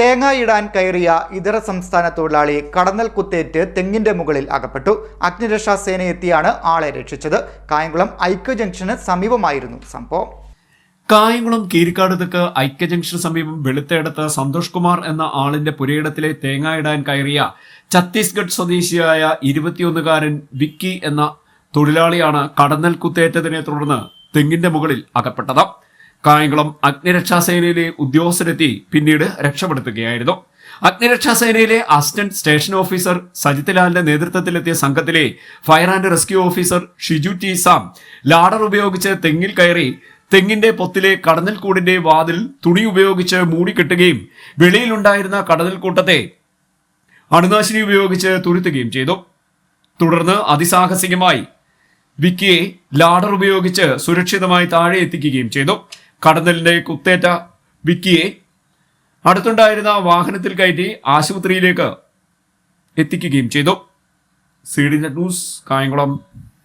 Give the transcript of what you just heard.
തേങ്ങ ഇടാൻ കയറിയ ഇതര സംസ്ഥാന തൊഴിലാളി കടന്നൽ കുത്തേറ്റ് തെങ്ങിന്റെ മുകളിൽ അകപ്പെട്ടു. അഗ്നിരക്ഷാ സേന എത്തിയാണ് ആളെ രക്ഷിച്ചത്. കായംകുളം ഐക്യ ജംഗ്ഷന് സമീപമായിരുന്നു സംഭവം. കായംകുളം കീരിക്കാട് തെക്ക് ഐക്യ ജംഗ്ഷന് സമീപം വെളുത്തേടത്ത് സന്തോഷ് കുമാർ എന്ന ആളിന്റെ പുരയിടത്തിലെ തേങ്ങ ഇടാൻ കയറിയ ഛത്തീസ്ഗഡ് സ്വദേശിയായ ഇരുപത്തിയൊന്നുകാരൻ വിക്കി എന്ന തൊഴിലാളിയാണ് കടന്നൽ കുത്തേറ്റതിനെ തുടർന്ന് തെങ്ങിന്റെ മുകളിൽ അകപ്പെട്ടത്. കായംകുളം അഗ്നിരക്ഷാസേനയിലെ ഉദ്യോഗസ്ഥരെത്തി പിന്നീട് രക്ഷപ്പെടുത്തുകയായിരുന്നു. അഗ്നിരക്ഷാസേനയിലെ അസിസ്റ്റന്റ് സ്റ്റേഷൻ ഓഫീസർ സജിത് ലാലിന്റെ നേതൃത്വത്തിലെത്തിയ സംഘത്തിലെ fire and rescue officer Shiju T Sam ladder ഉപയോഗിച്ച് തെങ്ങിൽ കയറി തെങ്ങിന്റെ പൊത്തിലെ കടന്നൽക്കൂടിന്റെ വാതിൽ തുണി ഉപയോഗിച്ച് മൂടിക്കെട്ടുകയും വെളിയിലുണ്ടായിരുന്ന കടന്നൽക്കൂട്ടത്തെ അണുനാശിനി ഉപയോഗിച്ച് തുരുത്തുകയും ചെയ്തു. തുടർന്ന് അതിസാഹസികമായി വിക്കിയെ ലാഡർ ഉപയോഗിച്ച് സുരക്ഷിതമായി താഴെ എത്തിക്കുകയും ചെയ്തു. കടന്നലിന്റെ കുത്തേറ്റ വിക്കിയെ അടുത്തുണ്ടായിരുന്ന വാഹനത്തിൽ കയറ്റി ആശുപത്രിയിലേക്ക് എത്തിക്കുകയും ചെയ്തു. C D news Kayamkulam.